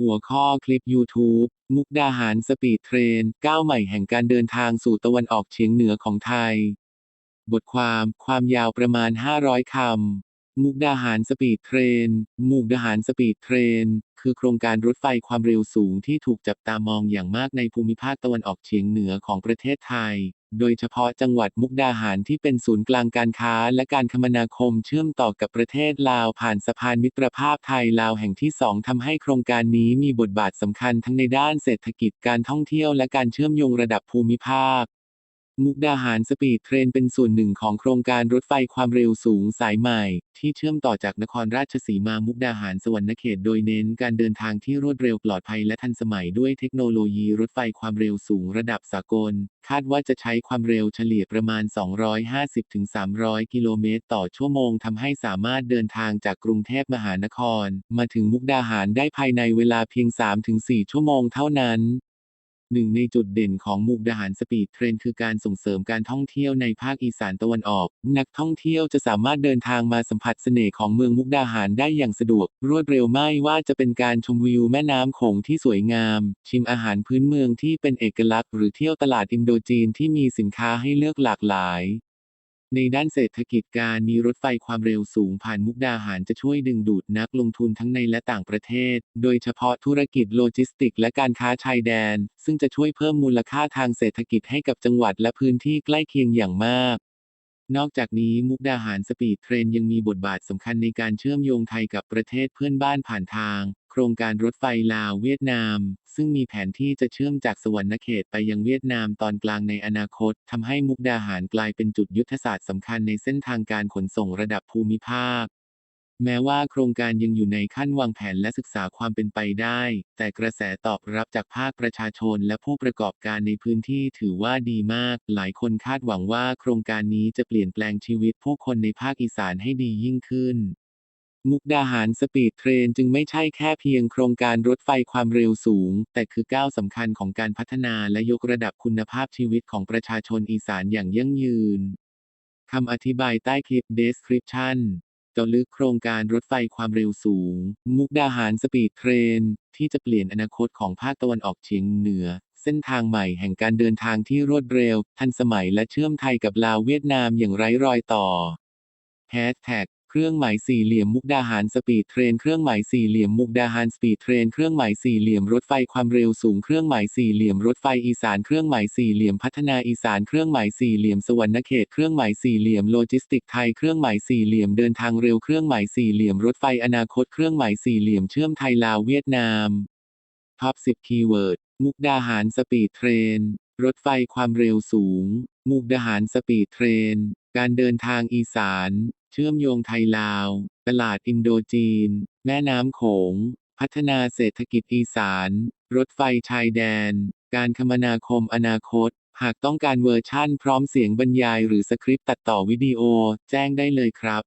หัวข้อคลิป YouTube มุกดาหารสปีดเทรนก้าวใหม่แห่งการเดินทางสู่ตะวันออกเฉียงเหนือของไทย บทความความยาวประมาณ 500 คำ มุกดาหารสปีดเทรน มุกดาหารสปีดเทรน คือโครงการรถไฟความเร็วสูงที่ถูกจับตามองอย่างมากในภูมิภาคตะวันออกเฉียงเหนือของประเทศไทย โดยเฉพาะจังหวัดมุกดาหารที่เป็นศูนย์กลางการค้าและการคมนาคมเชื่อมต่อกับประเทศลาวผ่านสะพานมิตรภาพไทยลาวแห่งที่สองทำให้โครงการนี้มีบทบาทสำคัญทั้งในด้านเศรษฐกิจการท่องเที่ยวและการเชื่อมโยงระดับภูมิภาค มุกดาหารสปีดเทรนเป็นส่วนหนึ่งของโครงการรถไฟความเร็วสูงสายใหม่ ที่เชื่อมต่อจากนครราชสีมามุกดาหารสวรรณเขตโดยเน้นการเดินทางที่รวดเร็วปลอดภัยและทันสมัยด้วยเทคโนโลยีรถไฟความเร็วสูงระดับสากล คาดว่าจะใช้ความเร็วเฉลี่ยประมาณ 250-300 กิโลเมตรต่อชั่วโมงทำให้สามารถเดินทางจากกรุงเทพมหานคร มาถึงมุกดาหารได้ภายในเวลาเพียง 3-4 ชั่วโมงเท่านั้น หนึ่งในจุดเด่นของมุกดาหารสปีดเทรนคือการส่งเสริมการท่องเที่ยวในภาคอีสานตะวันออก นักท่องเที่ยวจะสามารถเดินทางมาสัมผัสเสน่ห์ของเมืองมุกดาหารได้อย่างสะดวก รวดเร็วไม่ว่าจะเป็นการชมวิวแม่น้ำโขงที่สวยงาม ชิมอาหารพื้นเมืองที่เป็นเอกลักษณ์ หรือเที่ยวตลาดอินโดจีนที่มีสินค้าให้เลือกหลากหลาย ในด้านเศรษฐกิจการมีรถไฟความเร็วสูงผ่านมุกดาหารจะช่วยดึงดูดนักลงทุนทั้งในและต่างประเทศ โดยเฉพาะธุรกิจโลจิสติกและการค้าชายแดน ซึ่งจะช่วยเพิ่มมูลค่าทางเศรษฐกิจให้กับจังหวัดและพื้นที่ใกล้เคียงอย่างมากนอกจากนี้มุกดาหารสปีดเทรนยังมีบทบาทสำคัญในการเชื่อมโยงไทยกับประเทศเพื่อนบ้านผ่านทาง ครงการรถไฟลาวเวียดนาม ซึ่งมีแผนที่จะเชื่อมจากสวรรณเขตไปยังเวียดนามตอนกลางในอนาคตทำให้มุกดาหารกลายเป็นจุดยุทธศาสตร์สำคัญในเส้นทางการขนส่งระดับภูมิภาค แม้ว่าโครงการยังอยู่ในขั้นวางแผนและศึกษาความเป็นไปได้ แต่กระแสตอบรับจากภาคประชาชนและผู้ประกอบการในพื้นที่ถือว่าดีมาก หลายคนคาดหวังว่าโครงการนี้จะเปลี่ยนแปลงชีวิตผู้คนในภาคอีสานให้ดียิ่งขึ้น มุกดาหารสปีดเทรนจึงไม่ใช่แค่เพียงโครงการรถไฟความเร็วสูง แต่คือก้าวสำคัญของการพัฒนาและยกระดับคุณภาพชีวิตของประชาชนอีสานอย่างยั่งยืนคำอธิบายใต้คลิป description จาะลึกโครงการรถไฟความเร็วสูง มุกดาหารสปีดเทรน ที่จะเปลี่ยนอนาคตของภาคตะวันออกเฉียงเหนือ เส้นทางใหม่แห่งการเดินทางที่รวดเร็ว ทันสมัยและเชื่อมไทยกับลาวเวียดนามอย่างไร้รอยต่อ Hashtag เครื่องหมายสี่เหลี่ยมมุกดาหารสปีดเทรนเครื่องหมายสี่เหลี่ยมมุกดาหารสปีดเทรนเครื่องหมายสี่เหลี่ยมรถไฟความเร็วสูงเครื่องหมายสี่เหลี่ยมรถไฟอีสานเครื่องหมายสี่เหลี่ยมพัฒนาอีสานเครื่องหมายสี่เหลี่ยมสวรรณเขตเครื่องหมายสี่เหลี่ยมโลจิสติกไทยเครื่องหมายสี่เหลี่ยมเดินทางเร็วเครื่องหมายสี่เหลี่ยมรถไฟอนาคตเครื่องหมายสี่เหลี่ยมเชื่อมไทยลาวเวียดนามท็อป10คีย์เวิร์ดมุกดาหารสปีดเทรน รถไฟความเร็วสูง มุกดาหารสปีดเทรน การเดินทางอีสาน เชื่อมโยงไทยลาว ตลาดอินโดจีน แม่น้ำโขง พัฒนาเศรษฐกิจอีสาน รถไฟชายแดน การคมนาคมอนาคต หากต้องการเวอร์ชั่นพร้อมเสียงบรรยายหรือสคริปต์ตัดต่อวิดีโอ แจ้งได้เลยครับ